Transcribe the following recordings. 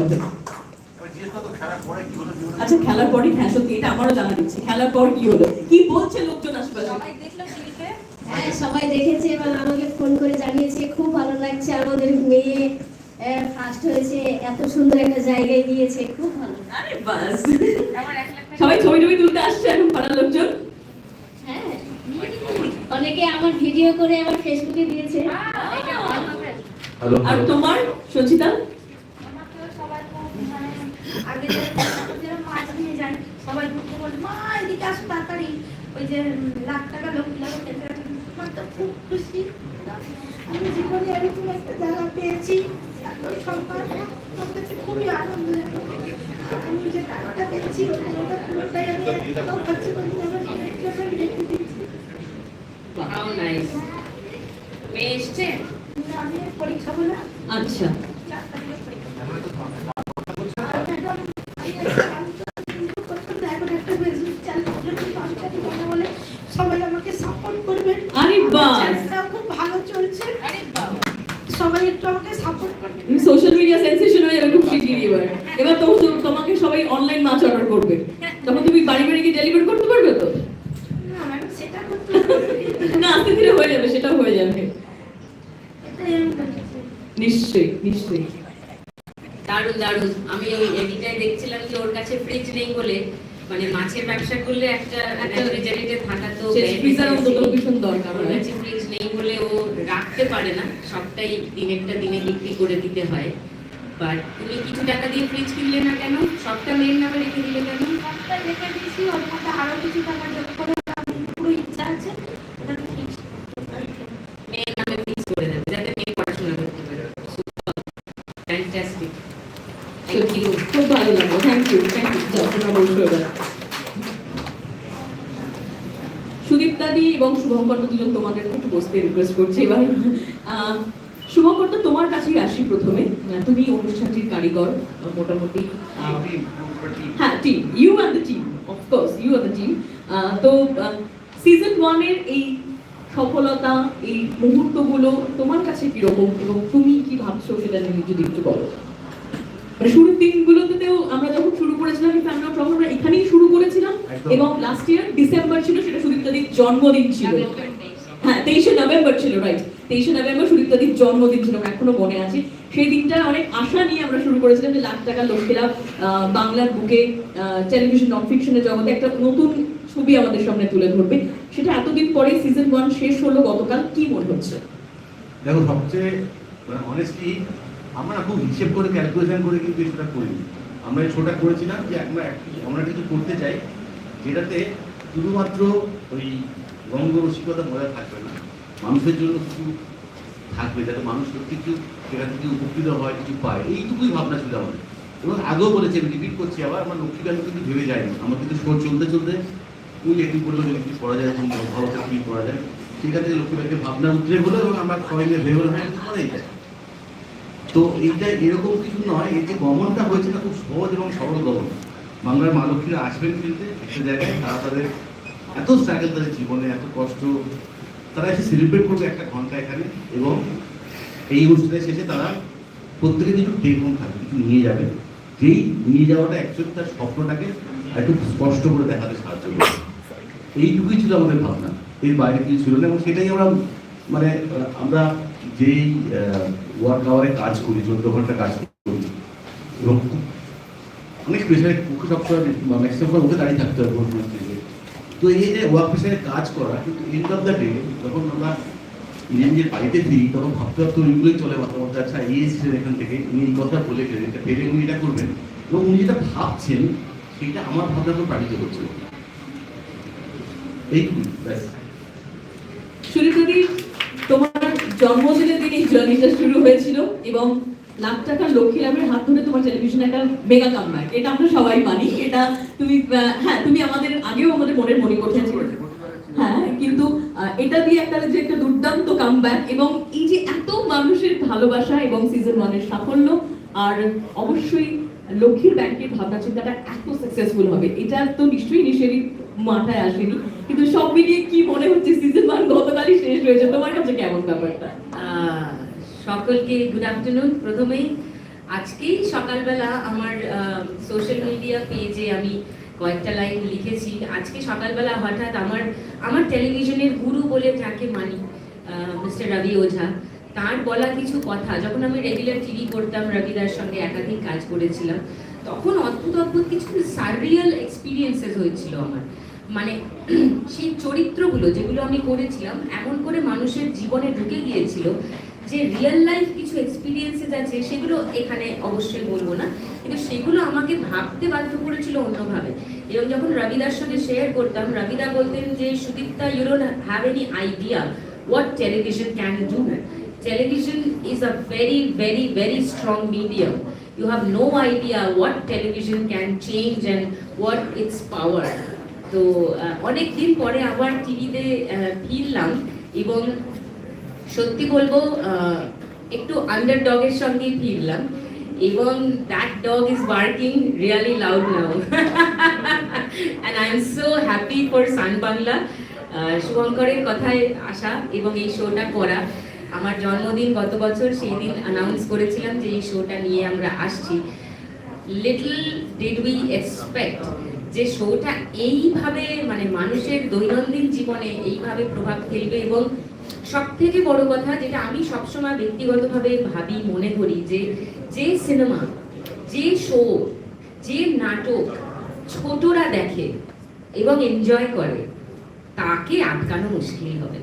মধ্যে। আচ্ছা খেলার পরে হ্যাঁ সত্যি এটা আমারও জানা দিচ্ছে। খেলার পর কি হলো? কি বলছে লোকজন আশপাশে হ্যাঁ সবাই দেখেছে এবং আমাকে ফোন করে জানিয়েছে খুব ভালো লাগছে আমাদের মেয়ে ফার্স্ট হয়েছে এত সুন্দর একটা জায়গায় গিয়েছে খুব ভালো আরে বাস। সবাই ছবি টবি তুলতে আসছে এখন পাড়ার লোকজন? হ্যাঁ অনেকে আমার ভিডিও করে আমার ফেসবুকে দিয়েছে। আর তোমার সচিতা আমাকেও সবাই তো মানে আগে যেরকম মাছ নিয়ে যায়, সবাই ঢুকে বলে, "মা, এদিকে আসো তাড়াতাড়ি।" ওই যে লাখ টাকা লোক তো খুব খুশি। আমি জীবনে এরকম একটা জায়গা পেয়েছি এত সম্মান আমার কাছে খুবই আনন্দ আমি যে টাকাটা পেয়েছি ওটা পুরোটাই আমি একটাও খরচ করিনি আমার মেয়েকে রেখে দিয়েছি মেয়ে এসছে? আমি পরীক্ষা বলে আচ্ছা চারটা দিনের পরীক্ষা সবাই আমাকে সাপোর্ট করবেন আরে বাস চ্যানেলটাও খুব ভালো চলছে আরে বাবা সবাই একটু আমাকে সাপোর্ট করবেন তুমি সোশ্যাল মিডিয়া সেন্সেশন হয়ে যাবে খুব শিগগিরই এবার এবার তো তো- তোমাকে সবাই অনলাইন মাছ অর্ডার করবে তখন তুমি বাড়ি বাড়ি গিয়ে ডেলিভার করতে পারবে তো না ম্যাম সেটা করতে পারব না আস্তে ধীরে হয়ে যাবে নিশ্চয়ই নিশ্চয়ই। দারুণ দারুণ। আমি ওই এডিটায় দেখছিলাম যে ওর কাছে ফ্রিজ নেই বলে মানে মাছের ব্যবসা করলে একটা থাকা তো ফ্রিজার অন্তত ভীষণ দরকার ওর কাছে ফ্রিজ নেই বলে ও রাখতে পারে না। সবটাই দিনেরটা দিনে বিক্রি করে দিতে হয়। বাট তুমি কিছু টাকা দিয়ে ফ্রিজ কিনলে না কেন? সবটা মেয়ের নামে রেখে দিলে কেন? সবটা রেখে দিয়েছি ওর মধ্যে আরও কিছু টাকা যোগ করে শুভঙ্কর দুজন তোমাদের একটু বসতে রিকোয়েস্ট করছি এবার। আহ, শুভঙ্কর তো তোমার কাছেই আসি প্রথমে। তুমি অনুষ্ঠানটির কারিগর মোটামুটি হ্যাঁ team you are the team of course you are the team তো সিজন ওয়ানের এই সফলতা এই মুহূর্তগুলো তোমার কাছে কীরকম এবং তুমি কি ভাবছ সেটা নিয়ে যদি একটু বলো। মানে শুরুর দিনগুলোতেও আমরা যখন শুরু করেছিলাম এই ফ্যামিলি প্রবলেম আমরা এখানেই শুরু করেছিলাম। এবং লাস্ট ইয়ার ডিসেম্বর ছিল সেটা সুদীপ্তাদির জন্মদিন ছিল। হ্যাঁ তেইশে নভেম্বর ছিল রাইট তেইশে নভেম্বর সুদীপ্তাদির জন্মদিন ছিল এখনও মনে আছে। সেই দিনটা অনেক আশা নিয়ে আমরা শুরু করেছিলাম যে লাখ টাকার লোকেরা আহ, বাংলার বুকে টেলিভিশন নন ফিকশনের জগতে একটা নতুন ছবি আমাদের সামনে তুলে ধরবে। সেটা এতদিন পরে সিজন ওয়ান শেষ হলো গতকাল কি মনে হচ্ছে? দেখো সবচেয়ে মানে অনেস্টলি আমরা খুব হিসেব করে ক্যালকুলেশন করে কিন্তু সেটা করিনি। আমরা এই করেছিলাম যে আমরা আমরা কিছু করতে চাই যেটাতে শুধুমাত্র ওই রঙ্গ রসিকতা বজায় থাকবে না। মানুষের জন্য কিছু থাকবে যাতে মানুষ কিছু সেখান থেকে উপকৃত হয়, কিছু পায়। এইটুকুই ভাবনা ছিল আমাদের। এবং আগেও বলেছি, আমি রিপিট করছি, আবার আমার লক্ষ্মী কেন কিন্তু ভেবে যায়নি। আমার কিন্তু শো চলতে চলতে ওই একটু বলল যদি কিছু করা যায়, ভালো কি করা যায়, সেখান থেকে লক্ষ্মী ভাবনা উঠলে হলো এবং আমরা সবাই মিলে ভেবে হলো হ্যাঁ করাই যায়। তো এইটা এরকম কিছু নয় যে গমনটা হয়েছে না খুব সহজ এবং সরল গমন। বাংলার মা লক্ষ্মীরা আসবেন কিন্তু একটা জায়গায় তারা তাদের এত স্ট্রাগল তাদের জীবনে, এত কষ্ট, তারা এসে সেলিব্রেট করবে একটা ঘণ্টা এখানে এবং এই অনুষ্ঠানের শেষে তারা প্রত্যেকে কিছু টেক থাকবে কিছু নিয়ে যাবে। যেই নিয়ে যাওয়াটা অ্যাকচুয়ালি তার স্বপ্নটাকে একটু স্পষ্ট করে দেখাতে সাহায্য করবে। এইটুকুই ছিল আমাদের ভাবনা, এর বাইরে কিছু ছিল না এবং সেটাই আমরা মানে আমরা যেই ওয়ার্ক আওয়ারে কাজ করি, চোদ্দ ঘণ্টা কাজ করি। এবং অনেক প্রেশারে মুখে সবসময় ম্যাক্সিমাম মুখে দাঁড়িয়ে থাকতে হবে তো এই যে ওয়ার্ক প্রেশারে কাজ করা, কিন্তু এন্ড অফ দ্য ডে যখন আমরা নিজের বাড়িতে ফিরি, তখন ভাবতে ভাবতে ওইগুলোই চলে মাথার মধ্যে আচ্ছা এই এসেছেন এখান থেকে উনি এই কথা বলে গেলেন, এটা পেরে উনি এটা করবেন। এবং উনি যেটা ভাবছেন সেটা আমার উপর প্রাণিত করছে। এইটুকুই, ব্যাস। সুরিতাদি তোমার জন্মদিনের দিন এই জার্নিটা শুরু হয়েছিল এবং লাখ টাকার লক্ষ্মী লাভের হাত ধরে তোমার টেলিভিশনে একটা মেগা কামব্যাক এটা আমরা সবাই মানি। এটা তুমি হ্যাঁ তুমি আমাদের আগেও আমাদের মনের মনে করতেছি হ্যাঁ কিন্তু এটা দিয়ে একটা যে একটা দুর্দান্ত কামব্যাক এবং এই যে এত মানুষের ভালোবাসা এবং সিজন ওয়ানের সাফল্য, আর অবশ্যই লক্ষ্মীর ব্যাংকের ভাবনা চিন্তাটা এত সাকসেসফুল হবে, এটা তো নিশ্চয়ই নিশেরই মাথায় আসেনি। কিন্তু সব মিলিয়ে কি মনে হচ্ছে সিজন ওয়ান গতকালই শেষ হয়েছে? তোমার কাছে কেমন ব্যাপারটা? সকলকে গুড আফটারনুন প্রথমেই আজকেই সকালবেলা আমার সোশ্যাল মিডিয়া পেজে আমি কয়েকটা লাইন লিখেছি। আজকে সকালবেলা হঠাৎ আমার আমার টেলিভিশনের গুরু বলে যাকে মানি মিস্টার রবি ওঝা। তার বলা কিছু কথা, যখন আমি রেগুলার টিভি করতাম রবিদার সঙ্গে একাধিক কাজ করেছিলাম, তখন অদ্ভুত অদ্ভুত কিছু সার্রিয়াল এক্সপিরিয়েন্সেস হয়েছিল আমার। মানে সেই চরিত্রগুলো যেগুলো আমি করেছিলাম, এমন করে মানুষের জীবনে ঢুকে গিয়েছিল যে রিয়েল লাইফ কিছু এক্সপিরিয়েন্সেস আছে, সেগুলো এখানে অবশ্যই বলব না। কিন্তু সেগুলো আমাকে ভাবতে বাধ্য করেছিল অন্যভাবে। এবং যখন রবিদার সঙ্গে শেয়ার করতাম, রবিদা বলতেন যে, Sudipta you have any idea what television can do television is a very very very strong medium you have no idea what television can change and what it's power. তো অনেক দিন পরে আবার টিভিতে ফিরলাম এবং সত্যি বলব একটু আন্ডার ডগের সঙ্গে ফিরলাম এবং that dog is barking really loud now and I am so happy for Sun Bangla শুভঙ্করের কথায় আসা এবং এই শোটা করা। আমার জন্মদিন গত বছর সেই দিন অ্যানাউন্স করেছিলাম যে এই শোটা নিয়ে আমরা আসছি। লিটল ডিড উই এক্সপেক্ট যে শোটা এইভাবে মানে মানুষের দৈনন্দিন জীবনে এইভাবে প্রভাব ফেলবে এবং সব থেকে বড় কথা যেটা আমি সবসময় ব্যক্তিগতভাবে ভাবি, মনে করি যে যে সিনেমা, যে শো যে নাটক ছোটরা দেখে এবং এনজয় করে, তাকে আটকানো মুশকিল হবে।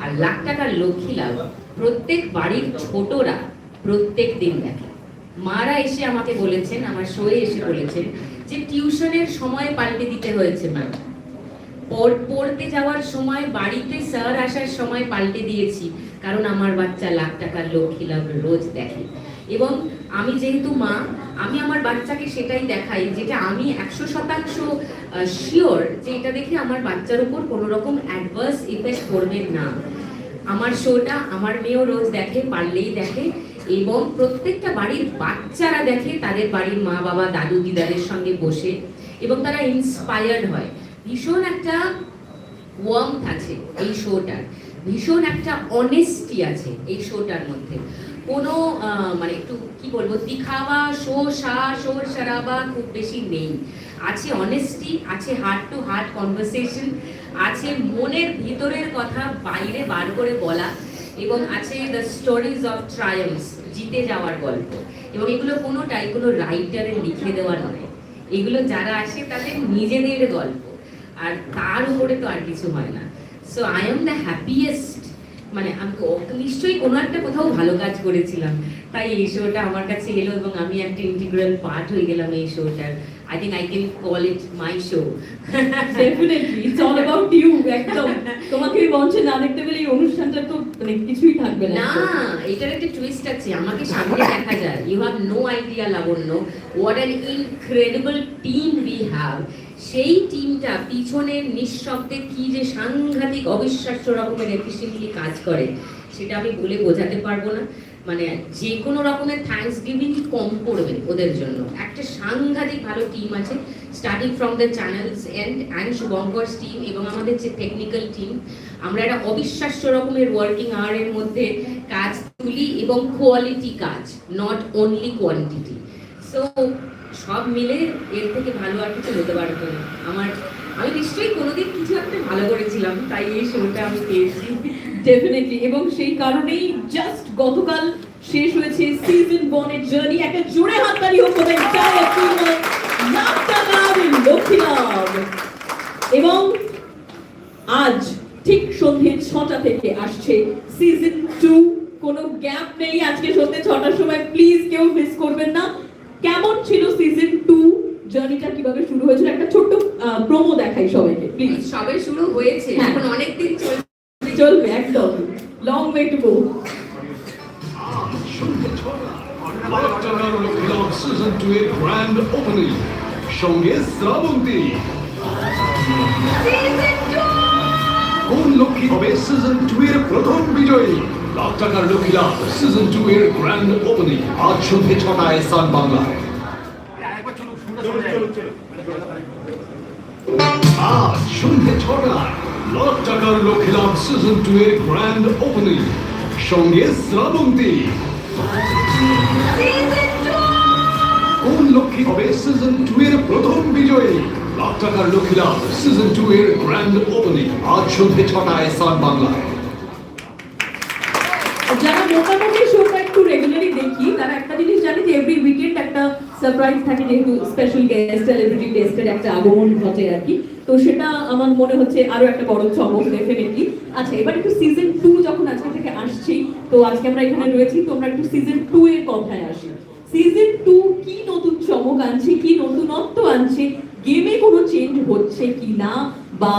আর লাখ টাকার লক্ষ্মী লাভ প্রত্যেক বাড়ির ছোটরা প্রত্যেক দিন দেখে। মারা এসে আমাকে বলেছেন, আমার শোয়ে এসে বলেছেন যে টিউশনের সময় পাল্টে দিতে হয়েছে ম্যাম পড়তে যাওয়ার সময় বাড়িতে স্যার আসার সময় পাল্টে দিয়েছি, কারণ আমার বাচ্চা লাখ টাকার লক্ষ্মী লাভ রোজ দেখে। এবং আমি যেহেতু মা, আমি আমার বাচ্চাকে সেটাই দেখাই, যেটা আমি একশো শতাংশ শিওর যে এটা দেখে আমার বাচ্চার উপর কোনো রকম অ্যাডভার্স ইফেক্ট করবে না। আমার শোটা, আমার মেয়েও রোজ দেখে, পারলেই দেখে। এবং প্রত্যেকটা বাড়ির বাচ্চারা দেখে তাদের বাড়ির মা বাবা, দাদু দিদাদের সঙ্গে বসে এবং তারা ইন্সপায়ার্ড হয়। ভীষণ একটা ওয়ার্মথ আছে এই শোটার। ভীষণ একটা অনেস্টি আছে এই শোটার মধ্যে। কোনো মানে একটু কি বলব দিখাওয়া শো, সা, শোর সারাবা খুব বেশি নেই। আছে অনেস্টি আছে হার্ট টু হার্ট কনভারসেশন আছে মনের ভিতরের কথা বাইরে বার করে বলা। এবং আছে দ্য স্টোরিজ অফ ট্রায়ালস জিতে যাওয়ার গল্প। এবং এগুলো কোনোটাই কোনো রাইটারের লিখে দেওয়া নয়। এগুলো যারা আসে তাদের নিজেদের গল্প। আর তার উপরে তো আর কিছু হয় না। So I am the happiest মানে আমি নিশ্চয়ই কোনো একটা কোথাও ভালো কাজ করেছিলাম। তাই এই শোটা আমার কাছে এলো এবং আমি একটা ইন্টিগ্রাল পার্ট হয়ে গেলাম এই শোটার I think I can call it my show definitely it's all about you একদম। তোমাকে মঞ্চে না দেখতে পেলে এই অনুষ্ঠানটা তো মানে কিছুই থাকবে না না এটার একটা টুইস্ট আছে। আমাকে সামনে দেখা যায়। You have no idea Labanya what an incredible team we have সেই টিমটা পিছনের নিঃশব্দে কি যে সাংঘাতিক অবিশ্বাস্য রকমের এফিসিয়েন্টলি কাজ করে সেটা আমি বলে বোঝাতে পারব না। মানে যে কোনো রকমের থ্যাঙ্কস গিভিং কম করবে ওদের জন্য। একটা সাংঘাতিক ভালো টিম আছে starting from the channels end and Shubhankar's team এবং আমাদের যে টেকনিক্যাল টিম আমরা একটা অবিশ্বাস্য রকমের ওয়ার্কিং আওয়ারের মধ্যে কাজ তুলি এবং কোয়ালিটি কাজ নট অনলি কোয়ান্টিটি সো সব মিলে এর থেকে ভালো আর কিছু হতে পারতো না। আমার, আমি নিশ্চয়ই কোনোদিন কিছু একটা ভালো করেছিলাম, তাই এই শোটা আমি পেয়েছি। ডেফিনেটলি এবং সেই কারণেই জাস্ট গতকাল শেষ হয়েছে সিজন বনের জার্নি একটা জোরে হাততালি হোক entire team এর নাট্যকার লক্ষ্মীলাভ এবং আজ ঠিক সন্ধ্যে ছটা থেকে আসছে সিজন টু কোনো গ্যাপ নেই আজকে সন্ধ্যে ছটার সময়। প্লিজ কেউ মিস করবেন না। কেমন ছিল সিজন টু জার্নিটা কীভাবে শুরু হয়েছিল? একটা ছোট্ট প্রোমো দেখাই সবাইকে প্লিজ সবে শুরু হয়েছে। হ্যাঁ। এখন অনেক দিন চলবে চলবে একদম। Long way to go season two এর গ্র্যান্ড ওপেনিং সঙ্গে শ্রাবন্তী কোন লক্ষ্মী হবে সিজন টু এর প্রথম বিজয়ী লাখ টাকার লক্ষ্মী লাভ সিজন টু এর গ্র্যান্ড ওপেনিং আজ সন্ধ্যে ছটায় সান বাংলায় আজ সন্ধ্যে ছটায় লাখ টাকার লক্ষ্মী লাভ সিজন টু এর সঙ্গে শ্রাবন্তী। two! লক্ষ্মী হবে সিজন টু এর প্রথম বিজয়ী? লাখ টাকার লক্ষ্মী সিজন টু এর গ্র্যান্ড ওপেনিং আজ সন্ধ্যে ছটায় সান বাংলায়। একটা সারপ্রাইজ থাকে, যেহেতু স্পেশাল গেস্ট সেলিব্রিটি গেস্টের একটা আগমন ঘটে আর কি। তো সেটা আমার মনে হচ্ছে আরও একটা বড় চমক ডেফিনেটলি আচ্ছা এবার একটু সিজন টু যখন আজকে থেকে আসছি তো আজকে আমরা এখানে রয়েছি, তোমরা একটু সিজন টু এর কথায় আসি। সিজন টু কি নতুন চমক আনছে, কি নতুনত্ব আনছে গেমে কোনো চেঞ্জ হচ্ছে কি না, বা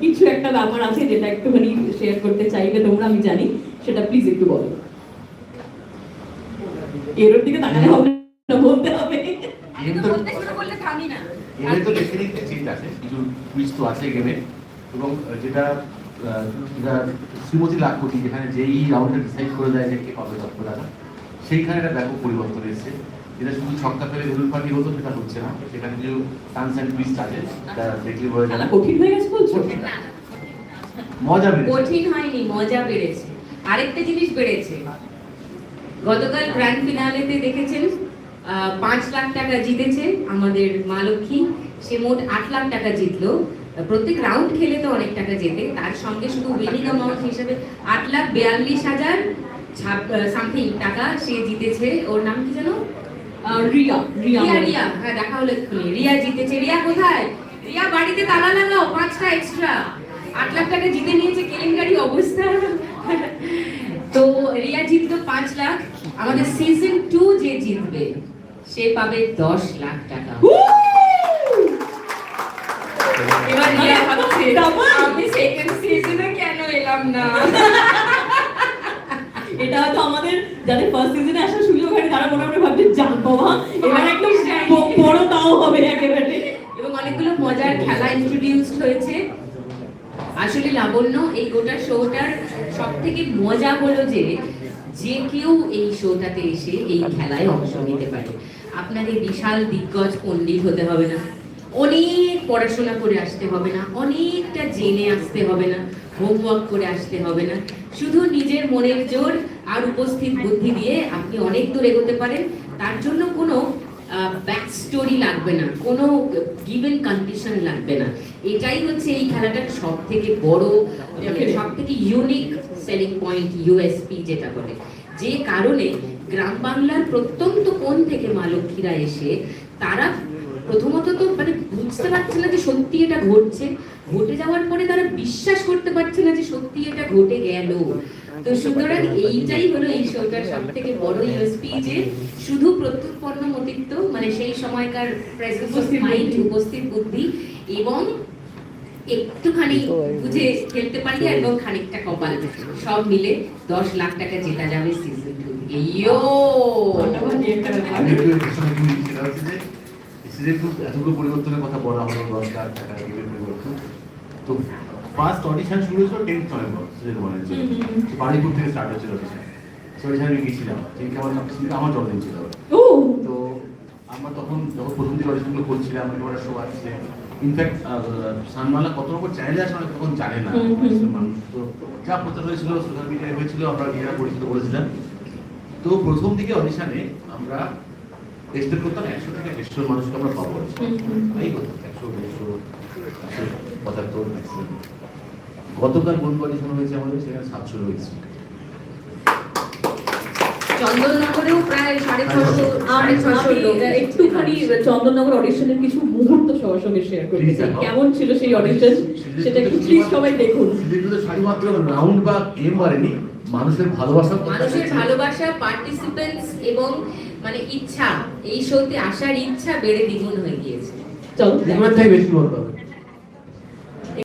কিছু একটা ব্যাপার আছে যেটা একটুখানি শেয়ার করতে চাইবে তোমরা, আমি জানি, সেটা প্লিজ একটু বলো। এর দিকে তাকালে হবে না, বলতে হবে। গেম তো বলতে শুরু করলে থামি না। গেমে তো ডেফিনেটলি চেঞ্জ আছে কিছু টুইস্ট তো আছে গেমে এবং যেটা যেটা শ্রীমতী লাখ কোটি যেখানে যেই রাউন্ডে ডিসাইড করে দেয় যে কে পাবে তৎপরতা সেইখানে একটা ব্যাপক পরিবর্তন এসেছে। যেটা শুধু ছক্কা ফেলে বেলুন পার্টি হতো সেটা হচ্ছে না। সেখানে যে টার্মস অ্যান্ড টুইস্ট আছে দেখলে বোঝা যায় কঠিন হয়ে গেছে বলছো? মজা বেড়েছে। কঠিন হয়নি মজা বেড়েছে। আরেকটা জিনিস বেড়েছে। গতকাল গ্র্যান্ড ফিনালেতে দেখেছেন পাঁচ লাখ টাকা জিতেছে আমাদের মা লক্ষ্মী। সে মোট আট লাখ টাকা জিতলো। প্রত্যেক রাউন্ড খেলে তো অনেক টাকা জেতে। তার সঙ্গে শুধু উইনিং অ্যামাউন্ট হিসেবে আট লাখ বিয়াল্লিশ হাজার সামথিং টাকা সে জিতেছে। ওর নাম কি জানো রিয়া। রিয়া হ্যাঁ দেখা হলো এক্ষুনি। রিয়া জিতেছে। রিয়া কোথায়? রিয়া বাড়িতে তালা লাগাও পাঁচটা এক্সট্রা আট লাখ টাকা জিতে নিয়েছে কেলেঙ্কারি অবস্থা। তো রিয়া জিতলো পাঁচ লাখ। আমাদের সিজন টু যে জিতবে সে পাবে দশ লাখ টাকা। এবার রিয়া ভাবছে Double? আমি সেকেন্ড সিজনে কেন এলাম না? এটা হয়তো আমাদের যাদের ফার্স্ট সিজনে আসার সুযোগ হয় তারা ভাবছে জান বাবা এবার একদম বড় তাও হবে একেবারে। এবং অনেকগুলো মজার খেলা ইন্ট্রোডিউসড হয়েছে। আসলে লাবণ্য এই গোটা শোটার সব থেকে মজা হলো যে যে কেউ এই শোটাতে এসে এই খেলায় অংশ নিতে পারে। আপনাদের বিশাল দিগ্গজ পণ্ডিত হতে হবে না। অনেক পড়াশোনা করে আসতে হবে না, অনেকটা জেনে আসতে হবে না, হোমওয়ার্ক করে আসতে হবে না। শুধু নিজের মনের জোর আর উপস্থিত বুদ্ধি দিয়ে আপনি অনেক দূর এগোতে পারেন। তার জন্য কোনো ব্যাক স্টোরি লাগবে না, কোনো গিভেন কন্ডিশন লাগবে না। এটাই হচ্ছে এই খেলাটার সব থেকে বড় সব থেকে ইউনিক সেলিং পয়েন্ট ইউএসপি যেটা বলে। যে কারণে গ্রাম বাংলার প্রত্যন্ত কোণ থেকে মা লক্ষ্মীরা এসে তারা প্রথমত তো মানে বুঝতে পারছে না যে সত্যি এটা ঘটছে। ঘটে যাওয়ার পরে তারা বিশ্বাস করতে পারছে না যে সত্যি এটা ঘটে গেল। তো সুতরাং এইটাই হলো এই শোটার সব থেকে বড় ইউএসপি যে শুধু প্রত্যুৎপন্ন মতিত্ব মানে সেই সময়কার প্রেজেন্স মাইন্ড উপস্থিত বুদ্ধি। এবং একটুখানি বুঝে খেলতে পারলে এবং খানিকটা কপাল। সব মিলে দশ লাখ টাকা জেতা যাবে সিজন একটা একটু একটু এতগুলো পরিবর্তনের কথা বলা হলো দশ লাখ টাকা পরিবর্তন তো ফার্স্ট অডিশন শুরু হয়েছিল টেন্থ নভেম্বর সিজন ওয়ানের জন্য থেকে স্টার্ট হচ্ছিল অডিশন সো ওইখানে আমি গেছিলাম সেদিনকে আমার আমার জন্মদিন ছিল তো আমরা তখন যখন প্রথম দিকে অডিশনগুলো করছিলাম আমার শো আসছে ইনফ্যাক্ট সানমালা কত রকম চ্যানেলে আছে অনেক তখন জানে না। মানুষ তো যা প্রচার হয়েছিল সোশ্যাল মিডিয়ায় হয়েছিল আমরা নিজেরা পরিচিত করেছিলাম তো প্রথম দিকে অডিশনে আমরা এক্সপেক্ট করতাম একশো থেকে দেড়শো মানুষকে আমরা পাবো। এই করতাম একশো দেড়শো একশো পঁচাত্তর ম্যাক্সিমাম গতকাল বন্ধু অডিশন হয়েছে আমাদের সেখানে সাতশো রয়েছে চন্দননগরেও প্রায় সাড়ে ছশো একটুখানি চন্দননগর অডিশনের কিছু মুহূর্ত সবার সঙ্গে শেয়ার দেখো। কেমন ছিল সেই অডিশন সেটা একটু প্লিজ সবাই দেখুন রাউন্ড বা গেম মারেনি মানুষের ভালোবাসা মানুষের ভালোবাসা পার্টিসিপেন্টস এবং মানে ইচ্ছা এই শোতে আসার ইচ্ছা বেড়ে দ্বিগুণ হয়ে গিয়েছে। চলো থেকে বেশি বলতে হবে